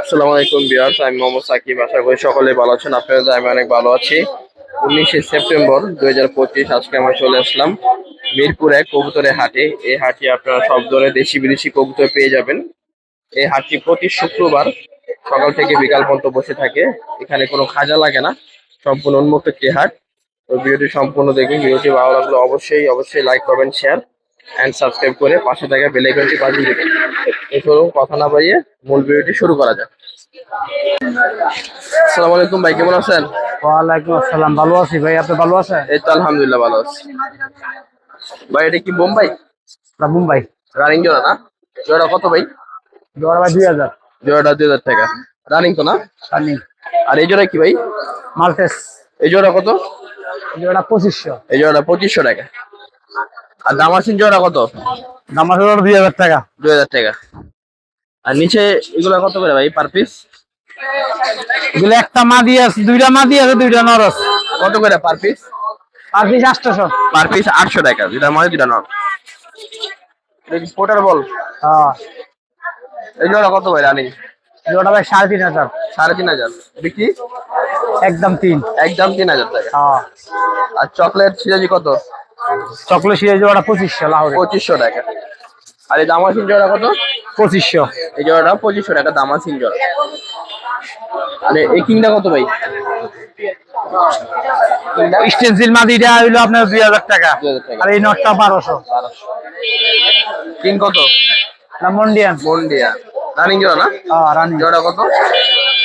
আসসালামু আলাইকুম বিয়ার্স আমি মোহাম্মদ সাকিব। আশা করি সকলে ভালো আছেন। আপনাদের আমি অনেক ভালো আছি। উনিশে সেপ্টেম্বর দুই হাজার পঁচিশ আজকে আমরা চলে আসলাম মিরপুর এক কবুতরের হাটে। এই হাটে আপনারা সব ধরনের দেশি বিদেশি কবুতর পেয়ে যাবেন। এই হাটটি প্রতি শুক্রবার সকাল থেকে বিকাল পর্যন্ত বসে থাকে। এখানে কোনো খাজা লাগে না। সম্পূর্ণ উন্মুক্ত একটি হাট। তো ভিডিওটি সম্পূর্ণ দেখুন। ভিডিওটি ভালো লাগলে অবশ্যই অবশ্যই লাইক করবেন শেয়ার অ্যান্ড সাবস্ক্রাইব করে পাশে থাকা বেল আইকনটি বাজিয়ে দেবেন। এই কথা না বাড়িয়ে মূল ভিডিওটি শুরু করা যাক। আসসালামু আলাইকুম ভাই কেমন আছেন? ওয়ালাইকুম আসসালাম ভালো আছি। ভাই আপনি ভালো আছেন? এই তো আলহামদুলিল্লাহ ভালো আছি। ভাই এটা কি বোম্বাই? না মুম্বাই। রানিং জোড়া না? জোড়া কত ভাই? জোয়ার ভাই দুই হাজার। জোড়াটা দুই হাজার টাকা। রানিং তো না? রানি। আর এই জোড়া কি ভাই? মাল্টেস। এই জোড়া কত? এই জোড়া পঁচিশশো। এই জোড়াটা পঁচিশশো টাকা। আর দামাসিন জোড়া কত? দাম আছে দুই হাজার টাকা। দুই হাজার টাকা। আর নিচে এগুলা কত করে ভাই পার পিস এগুলো একটা মাদি আছে দুইটা মাদি আছে দুইটা নর আছে কত করে পার পিস আর পিস আটশোশো। পার পিস আটশো টাকা যেটা মানে যেটা নট পোটার বল হ্যাঁ। এই জোড়া কত ভাই রানিং? জোড়া ভাই সাড়ে তিন হাজার। সাড়ে তিন হাজার। বিক্রি? একদম তিন। একদম তিন হাজার টাকা। হ্যাঁ। আর চকলেট সিরাজি কত? চকলেট সিরিজ পঁচিশশো লাহোরে। পঁচিশশো টাকা। আর এই দামাসিন জোড়া কত? পঁচিশশো। এই জোড়াটা পঁচিশশো টাকা দামাসিন জোড়া। আরে এই কিংটা কত ভাই? স্টেন্সিল মাদিটা হইল আপনার দুই হাজার টাকা। আর এই নটটা বারোশো। কিং কত? না মন্ডিয়ান। মন্ডিয়া রানিং জোড়া না? হ্যাঁ রানি। জোড়া কত?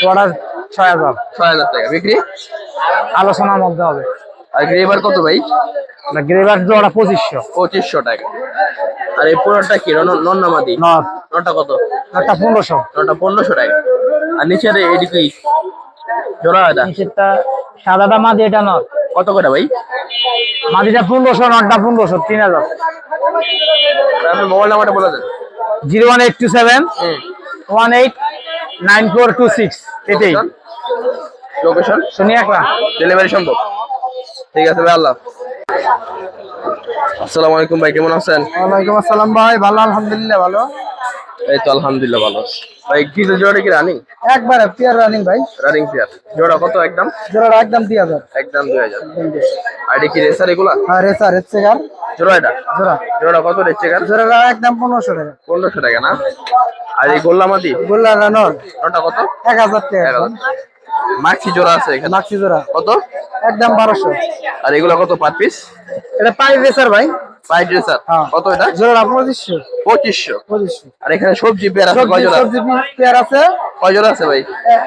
জোড়া ছয় হাজার। ছয় হাজার টাকা। বিক্রি? আলোচনার মধ্যে হবে। আর গ্রেভার কত ভাই? গ্রেভার জোড়া পঁচিশশো। পঁচিশশো টাকা। আর এই পুরোটা কি? নন্নামাদি? নর নটা কত? নটটা পনেরোশো। নটা পনেরোশো টাকা। আর নিচের এদিকে জোড়া এটা নিচেরটা সাদাটা মাদি এটা নর কত করে ভাই? মাদিটা পনেরোশো নটটা পনেরোশো তিন হাজার। আপনার মোবাইল নাম্বারটা বলে দেন। Zero one eight two seven হুম। One eight nine four two six এটাই। লোকেশন শুনি একটা ডেলিভারি সম্ভব? ঠিক আছে ভাই আল্লাহ আসসালামু আলাইকুম ভাই কেমন আছেন? ওয়ালাইকুম আসসালাম ভাই ভালো আলহামদুলিল্লাহ ভালো। এই তো আলহামদুলিল্লাহ ভালো ভাই কি জোড়া কি রানিং একবারে পিয়ার রানিং ভাই। রানিং পেয়ার জোড়া কত একদম? জোড়াটা একদম দুই হাজার। একদম দুই হাজার। আর এটা কি রেসার এগুলা? আর রেসা রেস চেকার জোড়া এটা? জোড়া। জোড়া কত রেসে গান জোড়াটা একদম পনেরোশো টাকা। পনেরোশো টাকা না? আর এই গোল্লামাদি গোল্লা রানর। ওটা কত? এক হাজার টাকা। এক হাজার। মাক্সি জোড়া আছে এখানে? মাক্সি জোড়া। কত? একদম বারোশো। আর এগুলো কত পার পিস এটা পাই রেসার ভাই। ফাইভ ড্রেসার হ্যাঁ। কত এটা? জোড়া পঁচিশশো। পঁচিশশো। পঁচিশশো। আর এখানে সবজি পেয়ার আছে কয় জোড়া? সবজি পেয়ার আছে। কয় জোড়া আছে ভাই? এ-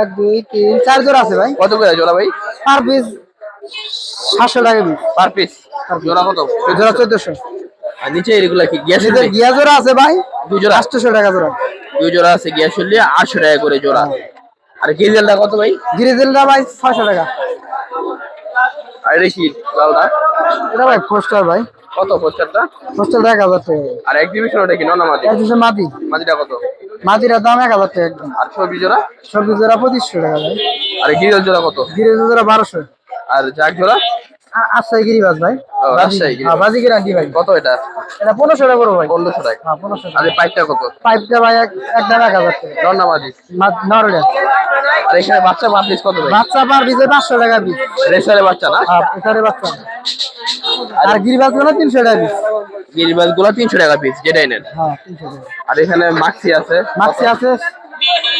এক দুই তিন চার জোড়া আছে ভাই। কত করে জোড়া ভাই? পার পিস সাতশো টাকা পিস পার পিস জোড়া কত? জোড়া চোদ্দশো। আর নিচে এগুলা কি গ্যাস নিজের গিয়া জোড়া আছে ভাই। দুই জোড়া? আটশোশো টাকা জোড়া। দুই জোড়া আছে গ্যাস চললে আটশো টাকা করে জোড়া। আর গিজেলটা কত ভাই? গিরিজেলটা ভাই ছয়শো টাকা। আর এটা কি লালটা? এটা ভাই পোস্টার ভাই। কত পোস্টারটা? পোস্টার এক হাজার টাকা। আর এক্সিবিশন ওটা কি ননা মাদি এক দুশো মাদি মাদিটা কত? মাদিটার দাম এক হাজার টাকা একদম। আর সবজি জোড়া? সবজি জোড়া পঁচিশশো টাকা ভাই। আর গিজেল জোড়া কত? গিরিজেল জোড়া বারোশো। আর জাগ জোড়া? আটশাই গিরিবাজ ভাই। ও, রাজশাহী। হ্যাঁ বাজি গ্যারান্টি ভাই। কত এটা? এটা পনেরোশো টাকা করো ভাই। পনেরোশো টাকা। হ্যাঁ পনেরোশো আর টাকা এই পাইপটা কত? পাইপটা ভাই এক একদম এক হাজার টাকা। নন্না মাদি নরডে আর এখানে বাচ্চা পার পিস কত ভাই বাচ্চা পার পিসে পাঁচশো টাকা পিস রেসারে বাচ্চা না? হ্যাঁ বাচ্চা। আর গিরিবাজগুলো তিনশো টাকা পিস গিরিবাজগুলো তিনশো টাকা পিস যেটাই নেন। হ্যাঁ তিনশো টাকা। আর এখানে মাক্সি আছে। মাক্সি আছে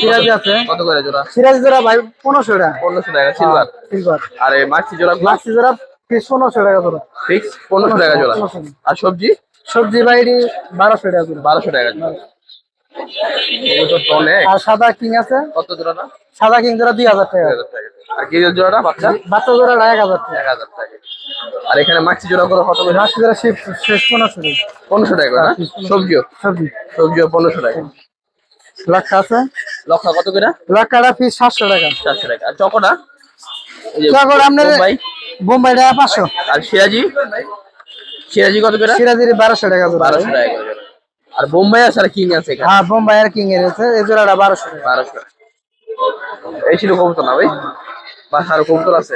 সিরাজি আছে। কত করে জোড়া? সিরাজি জোড়া ভাই পনেরোশো টাকা। পনেরোশো টাকা সিলভার সিলভার আর এই মাক্সি জোড়া মাক্সি জোড়া পিস পনেরোশো টাকা জোড়া। ফিক্স পনেরোশো টাকা জোড়া। আর সবজি? সবজি বাইরে বারোশো টাকা জোড়া। বারোশো টাকা জোড়া। আর সাদা কিং আছে। কত জোড়াটা? সাদা কিং জোড়া দুই হাজার টাকা। দুই হাজার টাকা। আর গিরিবাজ জোড়াটা বাচ্চা? বাচ্চা জোড়া এক হাজার টাকা। এক হাজার টাকা। আর এখানে মাক্সি জোড়া করে কত করে? জোড়া শেষ শেষ পনেরোশো টাকা। পনেরোশো টাকা না? সবজিও? সবজি। সবজিও পনেরোশো টাকা। লক্ষা আছে। লক্ষা কত করে? লক্ষাটা পিস সাতশো টাকা। টাকা। আর চকোটা? এই আপনার বোম্বাই? বোম্বাইটা পাঁচশো। আর সিরাজি? সিরাজি কত করে? সিরাজির বারোশো টাকা বারোশো টাকা। আর বোম্বাই আছে আর কিং আছে এখানে? হ্যাঁ বোম্বাই আর কিং এর আছে। এই জোড়াটা বারোশো টাকা। বারোশো। এই ছিল কবুতর না ভাই? বাস আরও কবুতর আছে?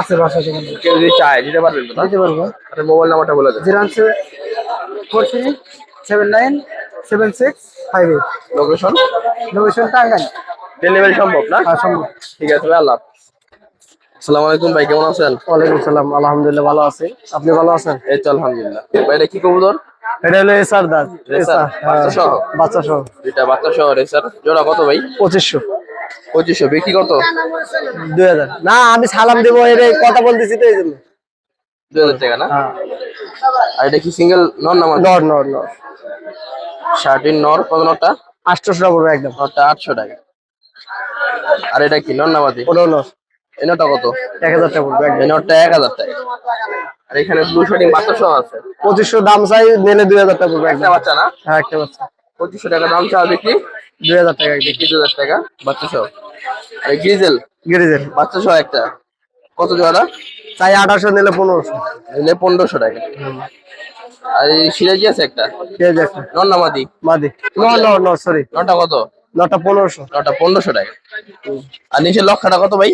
আছে টাকা। কেউ যদি চায় দিতে পারবেন তো দিতে পারব। আর মোবাইল নাম্বারটা বলে দেন। Zero four three seven nine seven six five eight. Location? Location Tangail. Delivery সম্ভব না? হ্যাঁ সম্ভব। ঠিক আছে আল্লাহ। আসসালামু আলাইকুম ভাই কেমন আছেন? ওয়ালাইকুম সালাম। আলহামদুলিল্লাহ ভালো আছি। আপনি ভালো আছেন? এই তো আলহামদুলিল্লাহ। ভাই এটা কি কবুতর? এটা হলো এসআর রেসার, বাচ্চা সহ? বাচ্চা সহ। দুইটা বাচ্চা সহ রেসার। জোড়া কত ভাই? পঁচিশশো। পঁচিশশো। বিক্রি কত? দুই হাজার। না আমি সালাম দেবো এর কথা বলতেছি তো এই জন্য। দুই হাজার টাকা না? হ্যাঁ। আর এটা কি সিঙ্গেল নন নামাজ নর নর নর। শার্টিন নর কত নটটা আটশোশো টাকা পড়বে একদম। নটটা আটশো টাকা। আর এটা কি নন নামাজি ওটাও নর। এই নটটা কত? এক হাজার টাকা পড়বে একদম। এই নটটা এক হাজার টাকা। আর এখানে ব্লু শার্টিং বাচ্চা সহ আছে। দাম চাই নিলে টাকা পড়বে একটা বাচ্চা না? হ্যাঁ একটা বাচ্চা। টাকা দাম বিক্রি? টাকা বিক্রি। টাকা বাচ্চা সহ আর গ্রিজেল? গিরিজের বাচ্চা সহ একটা। কত জোড়া চাই নিলে টাকা। আর এই সিরাজি আছে একটা? আছে। মাদি? ন ন ন সরি নটা কত? নটা পনেরোশো। নটা পনেরোশো টাকা। আর নিচের লক্ষাটা কত ভাই?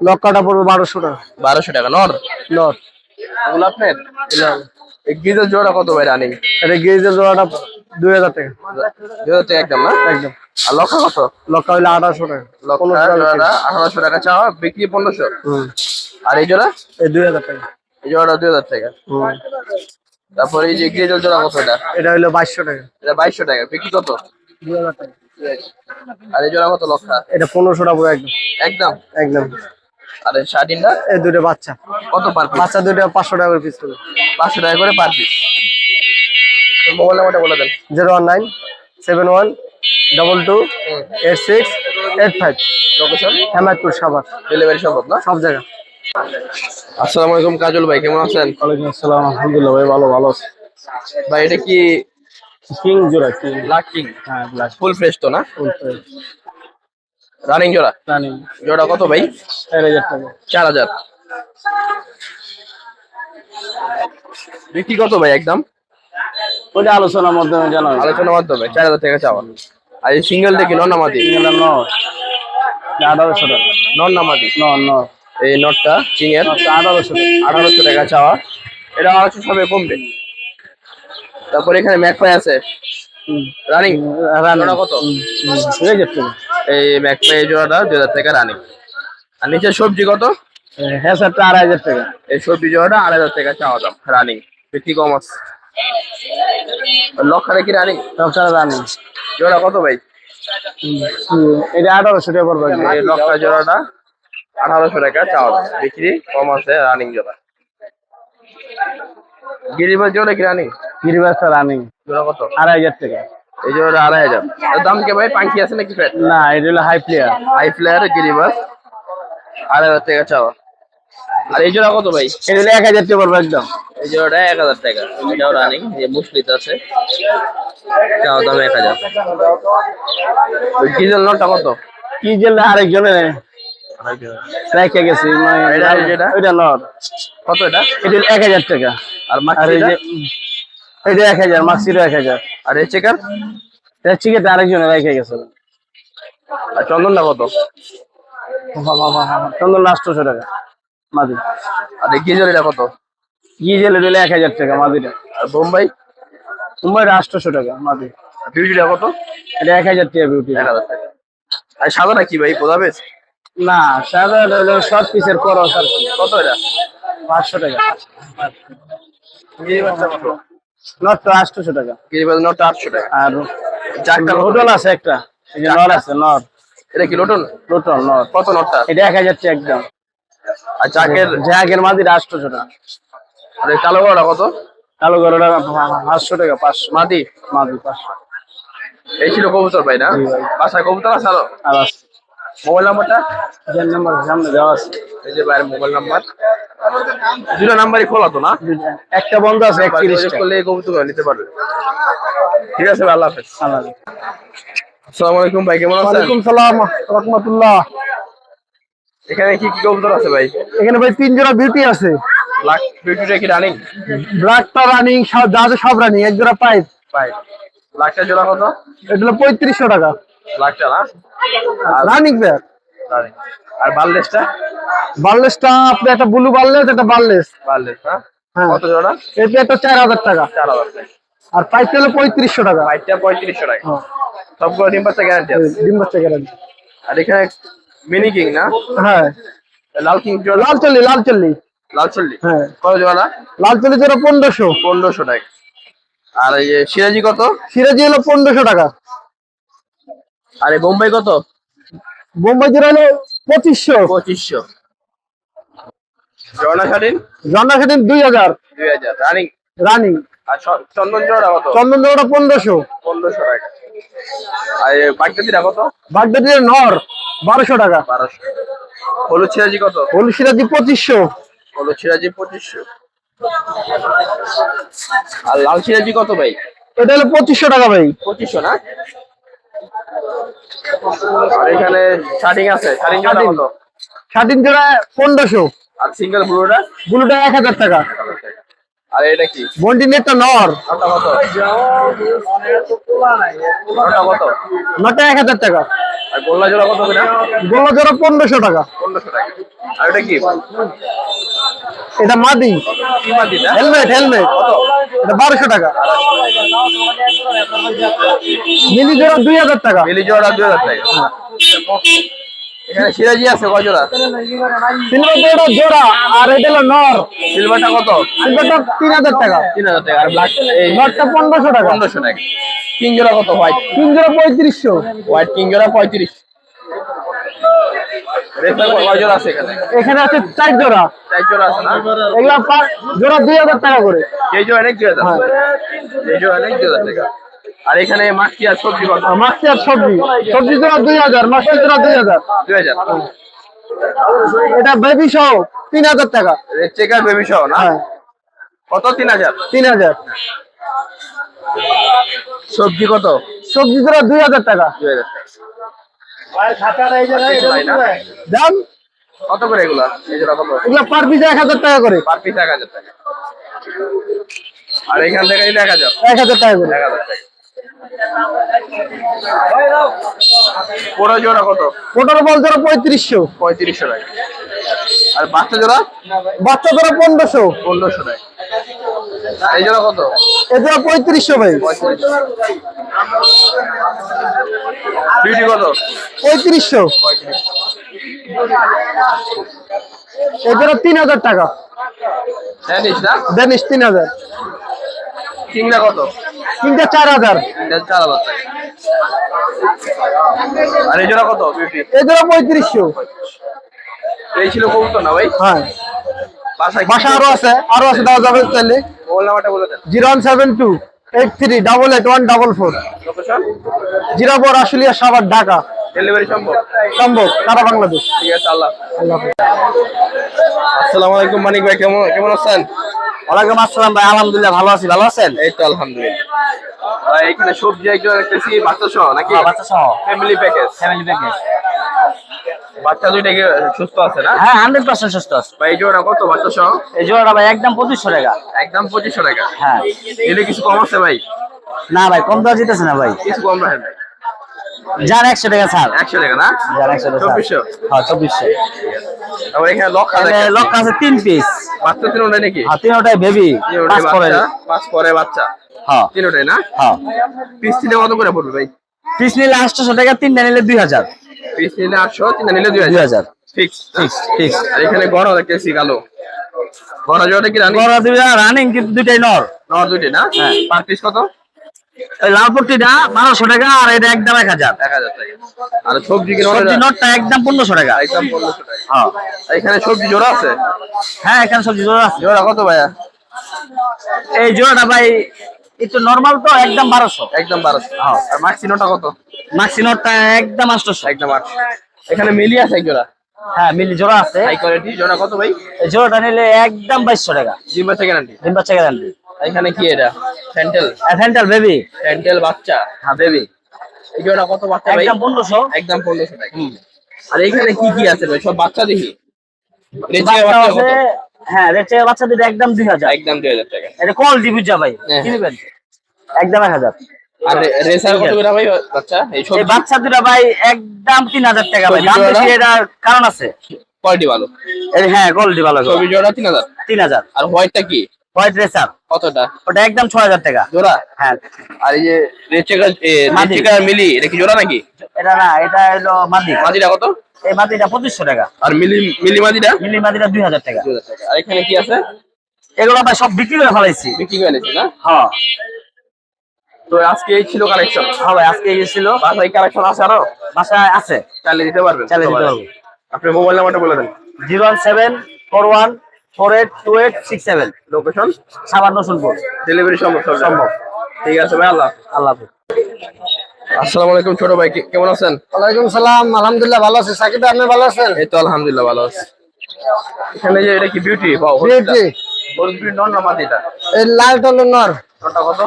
লক্কাটা পড়বে বারোশো টাকা। বারোশো টাকা নর? নট ওগুলো আপনার? এই গ্রিজেল জোড়া কত ভাই রানিং এটা গিরিজের জোড়াটা দুই হাজার টাকা। দুই হাজার টাকা একদম না? একদম। আর লক্ষা কত? লক্কা হইলে আঠাশশো টাকা। লক্ষা আঠারোশো টাকা চাওয়া বিক্রি পনেরোশো? হুম। আর এই জোড়া? এই দুই হাজার টাকা। এই জোড়াটা দুই হাজার টাকা। তারপর এই যে গ্রিজেল জোড়া কত এটা? এটা হইল বাইশশো টাকা। এটা বাইশশো টাকা। বিক্রি কত? দুই হাজার টাকা। আর এই জোড়া কত লক্ষা এটা পনেরোশো টাকা একদম। একদম? একদম। আর শার্টিনটা? এই দুটো বাচ্চা। কত পার বাচ্চা দুটো পাঁচশো টাকা করে পিস করবে পাঁচশো টাকা করে পার পিস মোবাইল নাম্বারটা বলে দেন। Zero one nine seven one double two eight six eight five. Location Hemayetpur Savar delivery সম্ভব না সব জায়গা। আসসালামু আলাইকুম কাজল ভাই কেমন আছেন? ওয়ালাইকুম আসসালাম আলহামদুলিল্লাহ ভাই ভালো ভালো আছে। ভাই এটা কি কিং জোড়া কিং ব্ল্যাক কিং হ্যাঁ ব্ল্যাক ফুল ফ্রেশ তো না? ফুল রানিং জোড়া? রানিং জোড়া কত ভাই? চার হাজার টাকা। চার হাজার। বিক্রি কত ভাই একদম? ওটা আলোচনার মাধ্যমে জানাব আলোচনার মাধ্যমে চার হাজার টাকা চাওয়া। আর এই সিঙ্গেল দেখি নন নামাদি আঠারোশো টাকা। নন নামাদি ন ন এই নটটা চিং এর আঠারোশো টাকা। আঠারোশো টাকা চাওয়া। এটা আড়াইশো সবে কমবে। তারপর এখানে ম্যাকপাই আছে। রানিং জোড়া কত? হাজার টাকা এই ম্যাকপাই জোড়াটা দুই হাজার টাকা রানিং। আর নিচে সবজি কত? হ্যাঁ স্যারটা আড়াই হাজার টাকা। এই সবজি জোড়াটা আড়াই হাজার টাকা চাওয়া দাম রানিং। বিক্রি কম আছে। লক্ষারে কি রানিং? ছাড়া রানি। জোড়া কত ভাই? এটা আঠারোশো টাকা পড়বে। এই লক্ষা জোড়াটা আঠারোশো টাকা চাওয়া দাম বিক্রি কম আছে রানিং জোড়া। গিরিবাজ জোড়া কি রানিং? গিরিবাসটা রানি। জোড়া কত? আড়াই হাজার টাকা। এই জোড়াটা আড়াই হাজার। দাম কে ভাই পাঙ্কি আছে নাকি ফ্যাট? না এটা হলো হাই প্লেয়ার হাই ফ্লেয়ার গিরিবাজ আড়াই হাজার টাকা চাওয়া। আর এই জোড়া কত ভাই? এটা হলো এক হাজার টাকা পড়বে একদম। এই জোড়াটা এক হাজার টাকা। এটাও রানিং যে মুসলিত আছে। চাওয়া দাম এক হাজার। ডিজেল নোটটা কত? কি জন্য আরেকজনের। রেখে গেছি মানে এটা-? ওইটা নট। কত এটা? এটা এক হাজার টাকা। আর যে এটা এক হাজার মাক্সিরও এক হাজার। আর এই চেকার এটা চিকেট আরেকজনের রেখে গেছে। আর চন্দনটা কত? চন্দন আটশোশো টাকা মাদি। আর এই গিজরিটা কত? কি দিলে এক হাজার টাকা মাদিটা। আর বোম্বাই? মুম্বাইটা আটশোশো টাকা মাদি। আর বিউটিটা কত? এটা এক হাজার টাকা বিউটি এক হাজার টাকা। আর সাদাটা কি ভাই বোঝাবে না সাধারণ হলো সব পিসের আর কত এটা? পাঁচশো টাকা। কত? নট তো আটশোশো টাকা গিরিবাজ নোটটা আটশো টাকা। আর চারটা আছে। একটা। এই যে নর আছে নর এটা কি লোটন কত নোটটা? এটা টাকা একদম। আর চাকের? টাকা। আর কালো কত? কালো টাকা মাদি? মাদি এই ছিল কবুতর ভাই না। বাসায় কবুতর আছে আরও? আর আছে। মোবাইল নাম্বারটা? যার নাম্বার সামনে দেওয়া আছে। এই যে বাইরের মোবাইল নাম্বার। দুটো নাম্বারই খোলা তো না? একটা বন্ধ আছে একত্রিশ করলে এই কবুতর নিতে পারবে। ঠিক আছে ভাই আল্লাহ হাফেজ। আসসালামু আলাইকুম ভাই কেমন আছেন? ওয়ালাইকুম সালাম রহমতুল্লাহ। এখানে কি কি কবুতর আছে ভাই? এখানে ভাই তিন জোড়া বিউটি আছে। লাখ বিউটিটা কি রানিং ব্ল্যাকটা রানিং সব যা সব রানিং এক জোড়া পাইপ পাইপ লাখটা জোড়া কত? এটা হলো পঁয়ত্রিশশো টাকা। লাখটা না? রানিং রানিং আর বার্লেসটা আপনি একটা ব্লু বার্লেস একটা বার্লেস বাললেস না? হ্যাঁ। কত জোড়া? প্যাকটা চার হাজার টাকা। চার হাজার টাকা। আর পাইপটা হলো পঁয়ত্রিশশো টাকা। বাইকটা পঁয়ত্রিশশো টাকা। হ্যাঁ, সবগুলো ডিম বাচ্চা গ্যারান্টি আছে। ডিম বাচ্চা গ্যারান্টি আর এখানে মিনি কিং না? হ্যাঁ। লাল কিং লাল চল্লি লাল চল্লি। লাল চল্লি? হ্যাঁ। কত জোড়া লাল চল্লি জোড়া পনেরোশো। পনেরোশো টাকা। আর এই সিরাজি কত? সিরাজি হলো পনেরোশো টাকা। আর বোম্বাই কত? বোম্বাই জোড়া হলো পঁচিশশো। পঁচিশশো। দুই হাজার। দুই হাজার। রানিং? রানিং। আর চন্দন জোড়া কত? চন্দন জোড়া পনেরোশো। পনেরোশো টাকা। আর বাগদাদিরা কত? নর বারোশো টাকা। বারোশো। হলুদ সিরাজি কত? হলুদ সিরাজি পঁচিশশো। হলুদ সিরাজি পঁচিশশো। আর লাল সিরাজি কত ভাই? এটা হলো পঁচিশশো টাকা ভাই। পঁচিশশো না? আর এখানে শার্টিং আছে শার্টিং জোড়া শার্টিং। কত? স্বাধীন জোড়া পনেরোশো। আর সিঙ্গেল ব্লুটা? ব্লুটা এক হাজার টাকা। আর এটা কি? বন্টি নেটটা নর। ওটা কত? ওটা কত? নটা এক হাজার টাকা। আর গোল্লা জোড়া কত করে? গোলা জোড়া পনেরোশো টাকা। পনেরোশো টাকা। আর এটা কি? এটা মাদি। হেলমেট হেলমেট এটা বারোশো টাকা। মিনি জোড়া দুই হাজার টাকা। মিলি জোড়া দুই হাজার টাকা। এখানে সিরাজি আছে জোড়া? সিলভার জোড়া জোড়া আর এটা হলো নর। সিলভারটা কত? সিলভারটা তিন হাজার টাকা। তিন হাজার টাকা। আর ব্ল্যাক নরটা পনেরোশো টাকা। পনেরোশো টাকা। কিং জোড়া কত? হোয়াইট জোড়া পঁয়ত্রিশশো। হোয়াইট কিং জোড়া পঁয়ত্রিশ রেসার কয় জোড়া আছে এখানে। এখানে আছে চার জোড়া। চার জোড়া আছে না? এগুলা জোড়া দুই হাজার টাকা করে। এই জোড়া অনেক দুই হাজার এই জোড়া অনেক দুই হাজার টাকা আর এখানে মাছটি আর সবজি কত? মাছটি আর সবজি। সবজি জোড়া দুই হাজার মাছটি জোড়া দুই হাজার। দুই হাজার। এটা বেবি সহ তিন হাজার টাকা। চেকার বেবি সহ না? হ্যাঁ। কত? তিন হাজার? তিন হাজার। সবজি কত? সবজি জোড়া দুই হাজার টাকা। দুই হাজার না? দাম কত করে এগুলা? এই জোড়া কত এগুলা পার পিস এক হাজার টাকা করে। পার পিস এক হাজার টাকা। আর এখান থেকে এক হাজার। এক হাজার টাকা করে। এক হাজার টাকা। পুরো জোড়া কত? পটল বল জোড়া পঁয়ত্রিশশো। পঁয়ত্রিশশো টাকা। আর বাচ্চা জোড়া? বাচ্চা জোড়া পনেরোশো। পনেরোশো টাকা। এই জোড়া কত? এ জোড়া পঁয়ত্রিশশো ভাই। বিউটি কত? পঁয়ত্রিশশো। এ তিন হাজার টাকা। ডেনিস তিন হাজার। চিংড়া কত? তিনটা চার হাজার। চার হাজার। আর এই জোড়া কত? জোড়া পঁয়ত্রিশশো। এই ছিল কবুতর না ভাই? হ্যাঁ। বাসা আরও আছে আরও আছে দেওয়া যাবে চাইলে zero one seven two eight three double eight one double four. Zero four Ashulia Savar Dhaka. Delivery সম্ভব? সম্ভব সারা বাংলাদেশ। ঠিক আছে আল্লাহ আল্লাহ আসসালামু আলাইকুম মানিক ভাই কেমন কেমন আছেন? ওয়ালাইকুম আসসালাম ভাই আলহামদুলিল্লাহ ভালো আছি ভালো আছেন? এই তো আলহামদুলিল্লাহ। ভাই এখানে সবজি একজন বাচ্চা সহ নাকি? বাচ্চা সহ। ফ্যামিলি প্যাকেজ ফ্যামিলি প্যাকেজ বাচ্চা দুইটা কি সুস্থ আছে না? হ্যাঁ হান্ড্রেড পার্সেন্ট সুস্থ আছে। ভাই এই জোড়া কত বাচ্চা সহ? এই জোড়াটা ভাই একদম পঁচিশশো টাকা। একদম পঁচিশশো টাকা। হ্যাঁ। এলে কিছু কম আছে ভাই? না ভাই কম দেওয়া যেতেছে না ভাই। কিছু কম রাখেন ভাই। যার একশো টাকা ছাড়। একশো টাকা না? যার একশো টাকা চব্বিশশো? হ্যাঁ চব্বিশশো। তারপর এখানে লক্ষা দেখেন। লক্ষ আছে তিন পিস বাচ্চা তিনটাই নাকি? আর তিনটাই বেবি তিনটাই বাচ্চা পাঁচ পরে বাচ্চা। হ্যাঁ। তিনটাই না? হ্যাঁ। পিস নিলে কত করে পড়বে ভাই? পিস নিলে আটশোশো টাকা তিনটা নিলে দুই হাজার। পিস নিলে আটশো তিনটা নিলে দুই দুই হাজার। হাজার ফিক্স ফিক্স ফিক্স আর এখানে গড় দেখতেছি কালো। গড়া জোড়াটা কি রানি কিন্তু দুইটাই নর। নর দুইটি না? হ্যাঁ। পার পিস কত? এই বারোশো টাকা আর এটা একদম এক হাজার। এক হাজার টাকা। আর সবজি সবজি নটটা একদম পনেরোশো টাকা। একদম পনেরোশো টাকা। হ্যাঁ। এখানে সবজি জোড়া আছে? হ্যাঁ এখানে সবজি জোড়া আছে। জোড়া কত ভাইয়া? এই জোড়াটা ভাই একটু নর্মাল তো একদম বারোশো। একদম বারোশো। হ্যাঁ। আর মাক্সিনোটা কত? মাক্সি নটটা একদম আটশোশো। একদম আটশো এখানে মিলি আছে এক জোড়া? হ্যাঁ মিলি জোড়া আছে। হাই কোয়ালিটি জোড়া কত ভাই? এই জোড়াটা নিলে একদম বাইশশো টাকা। জিম বাচ্চা গ্যারান্টি ডিম বাচ্চা গ্যারান্টি এখানে কি এটা? স্যান্ডেল অ্যাভেন্টাল বেবি স্যান্ডেল বাচ্চা? হ্যাঁ বেবি এই জোড়া কত বাচ্চা ভাই? একদম পনেরোশো। একদম পনেরোশো টাকা। আর এখানে কি কি আছে ভাই? সব বাচ্চা দেখি। রেচে বাচ্চা কত? হ্যাঁ রেটে বাচ্চা দিতে একদম দুই হাজার। একদম দুই হাজার টাকা। এটা কল দিবি যা ভাই। হ্যাঁ। কিনবেন? একদম এক হাজার। আর রেসার কত করে ভাই বাচ্চা? এই সব বাচ্চা দুটা ভাই একদম তিন হাজার টাকা ভাই। দাম বেশি এটার কারণ আছে। কোয়ালিটি ভালো? এই হ্যাঁ কোয়ালিটি ভালো ছবি জোড়া তিন হাজার? তিন হাজার। আর হোয়াইটটা কি? হোয়াইট রেসার কতটা? ওটা একদম ছয় হাজার টাকা। জোড়া? হ্যাঁ। আর এই যে। চেকার মিলি এটা কি জোড়া নাকি? এটা না এটা হলো মাদি। মাদিটা কত? এই মাদিটা পঁচিশশো টাকা। আর মিলি মিলি মাদিটা? মিলি মাদিটা দুই হাজার টাকা। দুই হাজার টাকা। আর এখানে কি আছে? এগুলো ভাই সব বিক্রি করে ফেলাইছি। বিক্রি করে না? হ্যাঁ। তো আজকে এই ছিল কালেকশন হ্যাঁ ভাই আজকে গেছিল বাসায় কালেকশন আছে আরও? বাসায় আছে। চালিয়ে দিতে পারবেন। চালিয়ে দিতে পারব। আপনার মোবাইল নাম্বারটা বলে দেন। Zero one seven four one four eight two eight six seven. Location সাবান রসুলপুর ডেলিভারি সম্ভব সম্ভব। ঠিক আছে ভাই আল্লাহ আল্লাহ হাফেজ। আসসালামু আলাইকুম ছোট ভাই কে- কেমন আছেন? ওয়ালাইকুম সালাম আলহামদুলিল্লাহ ভালো আছি। সাকিব আপনি ভালো আছেন? এই তো আলহামদুলিল্লাহ ভালো আছি। এখানে যে এটা কি বিউটি বিউটি বিউটি নন না মাদিটা এই লালটা হলো নর। নটা কত?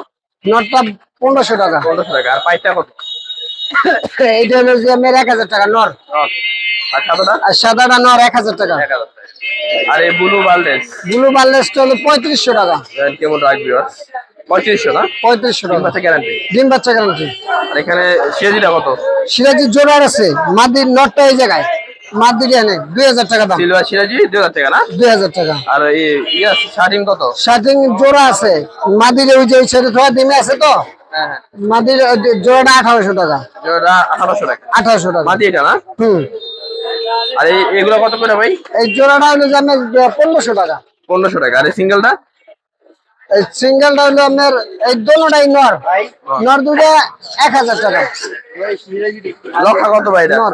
নরটা পনেরোশো টাকা। পনেরোশো টাকা আর পাইপটা কত? এইটা হলো যে আমার এক হাজার টাকা নর। আর সাদাটা? নর এক হাজার টাকা। আর এই ব্লু বালডেস ব্লু বার্লেসটা হলো পঁয়ত্রিশশো টাকা। কেমন রাখবি পঁয়ত্রিশশো না? পঁয়ত্রিশশো টাকা মাসে গ্যারান্টি ডিম বাচ্চা গ্যারান্টি আর এখানে সিরাজিটা কত? সিরাজি জোড়ার আছে মাদির নটটা এই জায়গায়। এনে দুই হাজার টাকা দাম। সিলভার সিরাজি দুই হাজার টাকা না? দুই হাজার টাকা। আর ইয়ে শার্টিং কত? শার্টিং জোড়া আছে। মাদির ওই যে ছেড়ে থোয়া ডিমে আছে তো? হ্যাঁ হ্যাঁ। মাদির জোড়াটা আঠারোশো টাকা। যেটা আঠারোশো টাকা। আঠারোশো টাকা। মাদি এটা না? হুম। আর এগুলো কত করে ভাই? এই জোড়াটা হলো যে আপনার পনেরোশো টাকা। পনেরোশো টাকা। আর এই সিঙ্গেলটা? এই সিঙ্গেলটা হলো আপনার এই দোনোটাই নর। নর দুটো এক হাজার টাকা। লক্ষা কত ভাই নর।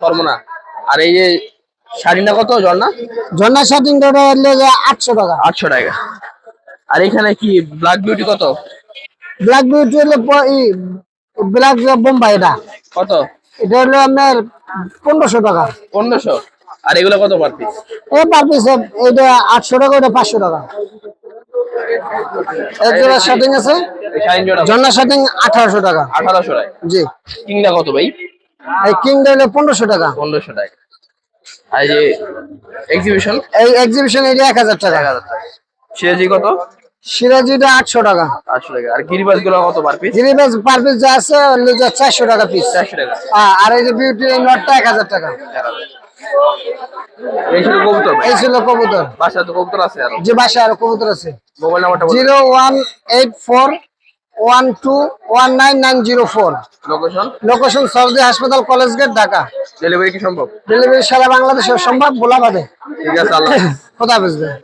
পারব না আর এই যে শাড়িটা কত? ঝর্ণা? ঝর্ণা শাড়ি আটশো টাকা। আটশো টাকা। আর এখানে কি ব্ল্যাক বিউটি কত? ব্ল্যাক বিউটি হলো ব্ল্যাক বোম্বাই এটা। কত? এটা হলো আপনার পনেরোশো টাকা। পনেরোশো। আর এগুলো কত পার পিস এ পার পিস এটা আটশো টাকা ওটা পাঁচশো টাকা। এক জোড়া আছে। ঝর্ণা শার্টিং আঠারোশো টাকা। আঠারোশো টাকা। জি। কিংটা কত ভাই? এই কিংটা হলো পনেরোশো টাকা। পনেরোশো টাকা। আর যে এক্সিবিশন এই এক্সিবিশন এটা এক হাজার টাকা। সিরাজি কত? সিরাজিটা আটশো টাকা। আটশো টাকা। আর গিরিবাজগুলো কত পার পিস জিনিস পার পিস যা আছে যে চারশো টাকা পিস চারশো টাকা। আর এই যে বিউটি নটটা এক হাজার টাকা। এই ছিল কবুতর? এই ছিল কবুতর। বাসায় তো কবুতর আছে আরও। যে বাসায় আরও কবুতর আছে। মোবাইল নাম্বারটা zero one eight four one two one nine nine zero four location location সরদি হাসপাতাল কলেজ গেট ঢাকা ডেলিভারি কি সম্ভব? ডেলিভারি সারা বাংলাদেশে সম্ভব বোলাবাদে ঠিক আছে আল্লাহ হাফেজ। বুঝবে